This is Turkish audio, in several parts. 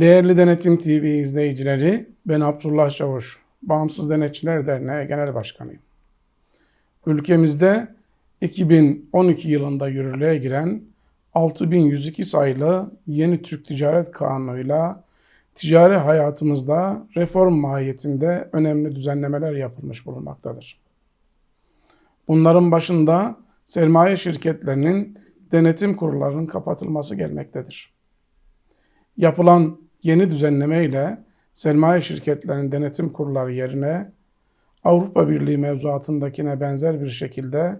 Değerli Denetim TV izleyicileri, ben Abdullah Çavuş, Bağımsız Denetçiler Derneği Genel Başkanıyım. Ülkemizde 2012 yılında yürürlüğe giren 6102 sayılı yeni Türk Ticaret Kanunu'yla ticari hayatımızda reform mahiyetinde önemli düzenlemeler yapılmış bulunmaktadır. Bunların başında sermaye şirketlerinin denetim kurullarının kapatılması gelmektedir. Yapılan yeni düzenleme ile sermaye şirketlerinin denetim kurulları yerine Avrupa Birliği mevzuatındakine benzer bir şekilde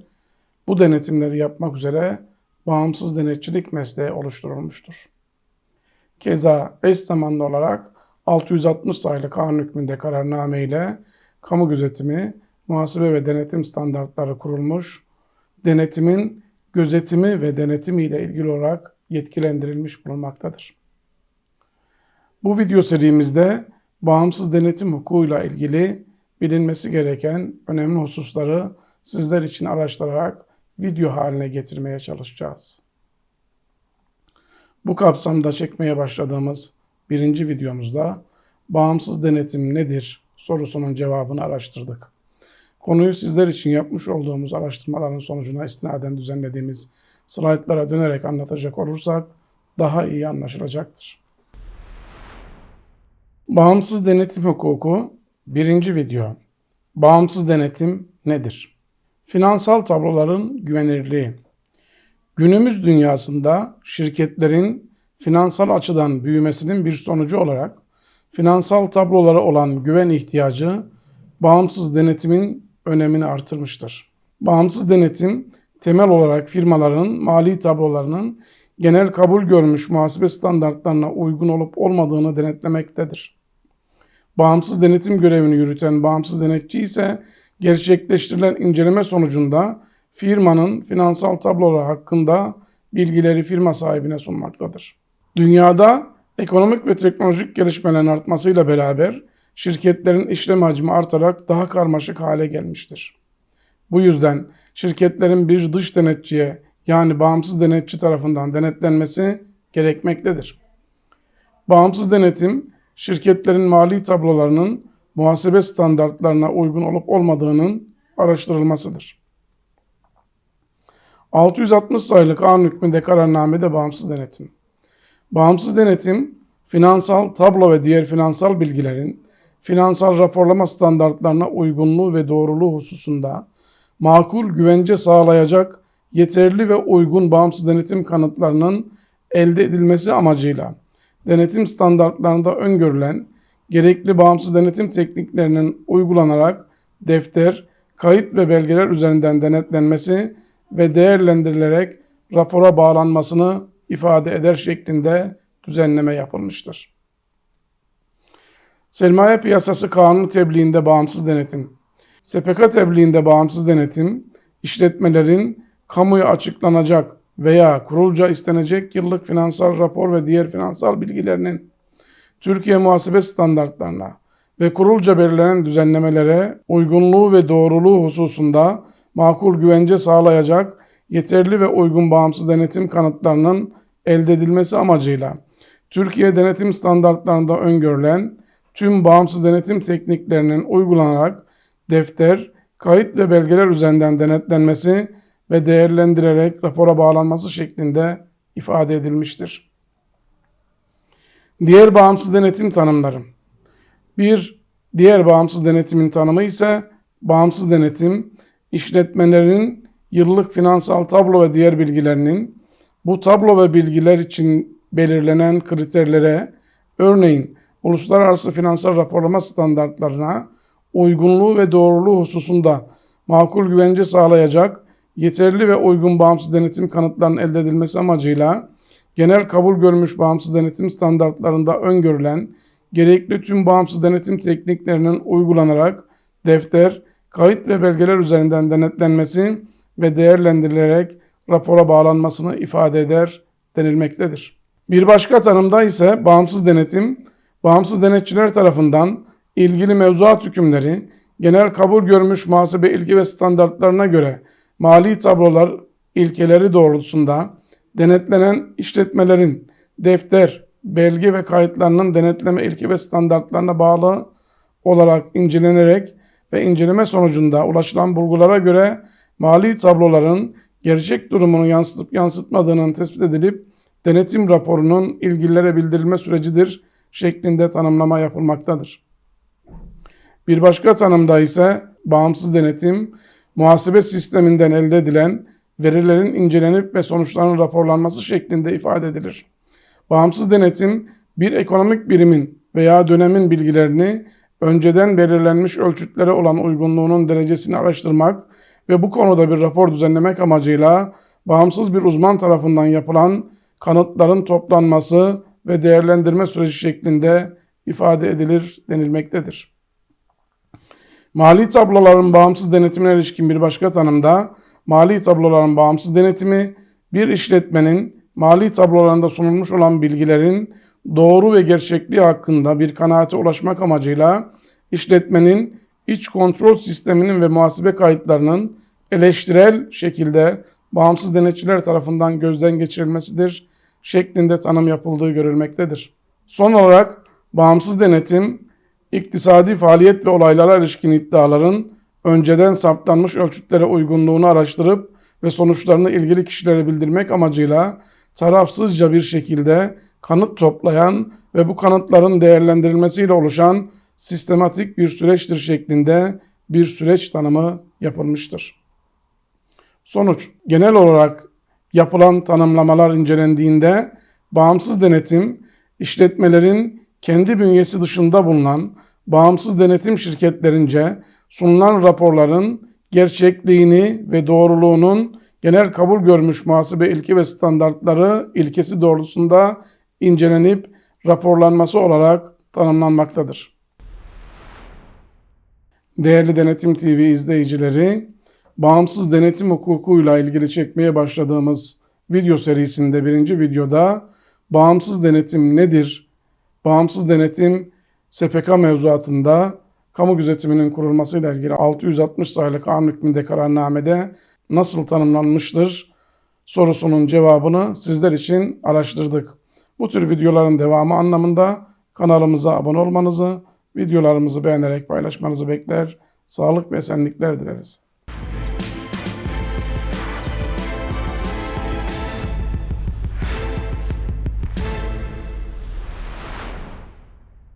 bu denetimleri yapmak üzere bağımsız denetçilik mesleği oluşturulmuştur. Keza eş zamanlı olarak 660 sayılı kanun hükmünde kararname ile kamu gözetimi, muhasebe ve denetim standartları kurulmuş, denetimin gözetimi ve denetimi ile ilgili olarak yetkilendirilmiş bulunmaktadır. Bu video serimizde bağımsız denetim hukukuyla ilgili bilinmesi gereken önemli hususları sizler için araştırarak video haline getirmeye çalışacağız. Bu kapsamda çekmeye başladığımız birinci videomuzda bağımsız denetim nedir sorusunun cevabını araştırdık. Konuyu sizler için yapmış olduğumuz araştırmaların sonucuna istinaden düzenlediğimiz slaytlara dönerek anlatacak olursak daha iyi anlaşılacaktır. Bağımsız denetim hukuku birinci video. Bağımsız denetim nedir? Finansal tabloların güvenirliği. Günümüz dünyasında şirketlerin finansal açıdan büyümesinin bir sonucu olarak finansal tablolara olan güven ihtiyacı bağımsız denetimin önemini artırmıştır. Bağımsız denetim temel olarak firmaların mali tablolarının genel kabul görmüş muhasebe standartlarına uygun olup olmadığını denetlemektedir. Bağımsız denetim görevini yürüten bağımsız denetçi ise gerçekleştirilen inceleme sonucunda firmanın finansal tabloları hakkında bilgileri firma sahibine sunmaktadır. Dünyada ekonomik ve teknolojik gelişmelerin artmasıyla beraber şirketlerin işlem hacmi artarak daha karmaşık hale gelmiştir. Bu yüzden şirketlerin bir dış denetçiye yani bağımsız denetçi tarafından denetlenmesi gerekmektedir. Bağımsız denetim şirketlerin mali tablolarının muhasebe standartlarına uygun olup olmadığının araştırılmasıdır. 660 sayılı kanun hükmünde kararnamede bağımsız denetim. Bağımsız denetim, finansal tablo ve diğer finansal bilgilerin finansal raporlama standartlarına uygunluğu ve doğruluğu hususunda makul güvence sağlayacak yeterli ve uygun bağımsız denetim kanıtlarının elde edilmesi amacıyla denetim standartlarında öngörülen gerekli bağımsız denetim tekniklerinin uygulanarak defter, kayıt ve belgeler üzerinden denetlenmesi ve değerlendirilerek rapora bağlanmasını ifade eder şeklinde düzenleme yapılmıştır. Sermaye Piyasası Kanunu tebliğinde bağımsız denetim. SPK tebliğinde bağımsız denetim, işletmelerin kamuya açıklanacak veya kurulca istenecek yıllık finansal rapor ve diğer finansal bilgilerinin Türkiye muhasebe standartlarına ve kurulca belirlenen düzenlemelere uygunluğu ve doğruluğu hususunda makul güvence sağlayacak yeterli ve uygun bağımsız denetim kanıtlarının elde edilmesi amacıyla Türkiye denetim standartlarında öngörülen tüm bağımsız denetim tekniklerinin uygulanarak defter, kayıt ve belgeler üzerinden denetlenmesi ve değerlendirerek rapora bağlanması şeklinde ifade edilmiştir. Diğer bağımsız denetim tanımları. Bir diğer bağımsız denetimin tanımı ise bağımsız denetim işletmelerin yıllık finansal tablo ve diğer bilgilerinin bu tablo ve bilgiler için belirlenen kriterlere örneğin uluslararası finansal raporlama standartlarına uygunluğu ve doğruluğu hususunda makul güvence sağlayacak yeterli ve uygun bağımsız denetim kanıtlarının elde edilmesi amacıyla genel kabul görmüş bağımsız denetim standartlarında öngörülen gerekli tüm bağımsız denetim tekniklerinin uygulanarak defter, kayıt ve belgeler üzerinden denetlenmesi ve değerlendirilerek rapora bağlanmasını ifade eder denilmektedir. Bir başka tanımda ise bağımsız denetim, bağımsız denetçiler tarafından ilgili mevzuat hükümleri, genel kabul görmüş muhasebe ilgi ve standartlarına göre mali tablolar ilkeleri doğrultusunda denetlenen işletmelerin defter, belge ve kayıtlarının denetleme ilke ve standartlarına bağlı olarak incelenerek ve inceleme sonucunda ulaşılan bulgulara göre mali tabloların gerçek durumunu yansıtıp yansıtmadığının tespit edilip denetim raporunun ilgililere bildirilme sürecidir şeklinde tanımlama yapılmaktadır. Bir başka tanımda ise bağımsız denetim, muhasebe sisteminden elde edilen verilerin incelenip ve sonuçlarının raporlanması şeklinde ifade edilir. Bağımsız denetim, bir ekonomik birimin veya dönemin bilgilerini önceden belirlenmiş ölçütlere olan uygunluğunun derecesini araştırmak ve bu konuda bir rapor düzenlemek amacıyla bağımsız bir uzman tarafından yapılan kanıtların toplanması ve değerlendirme süreci şeklinde ifade edilir denilmektedir. Mali tabloların bağımsız denetimine ilişkin bir başka tanımda, mali tabloların bağımsız denetimi, bir işletmenin mali tablolarında sunulmuş olan bilgilerin doğru ve gerçekliği hakkında bir kanaate ulaşmak amacıyla işletmenin iç kontrol sisteminin ve muhasebe kayıtlarının eleştirel şekilde bağımsız denetçiler tarafından gözden geçirilmesidir şeklinde tanım yapıldığı görülmektedir. Son olarak bağımsız denetim, iktisadi faaliyet ve olaylara ilişkin iddiaların önceden saptanmış ölçütlere uygunluğunu araştırıp ve sonuçlarını ilgili kişilere bildirmek amacıyla tarafsızca bir şekilde kanıt toplayan ve bu kanıtların değerlendirilmesiyle oluşan sistematik bir süreçtir şeklinde bir süreç tanımı yapılmıştır. Sonuç, genel olarak yapılan tanımlamalar incelendiğinde bağımsız denetim, işletmelerin kendi bünyesi dışında bulunan bağımsız denetim şirketlerince sunulan raporların gerçekliğini ve doğruluğunun genel kabul görmüş muhasebe ilke ve standartları ilkesi doğrultusunda incelenip raporlanması olarak tanımlanmaktadır. Değerli Denetim TV izleyicileri, bağımsız denetim hukukuyla ilgili çekmeye başladığımız video serisinde birinci videoda bağımsız denetim nedir? Bağımsız denetim SPK mevzuatında kamu gözetiminin kurulmasıyla ilgili 660 sayılı kanun hükmünde kararnamede nasıl tanımlanmıştır sorusunun cevabını sizler için araştırdık. Bu tür videoların devamı anlamında kanalımıza abone olmanızı, videolarımızı beğenerek paylaşmanızı bekler, sağlık ve esenlikler dileriz.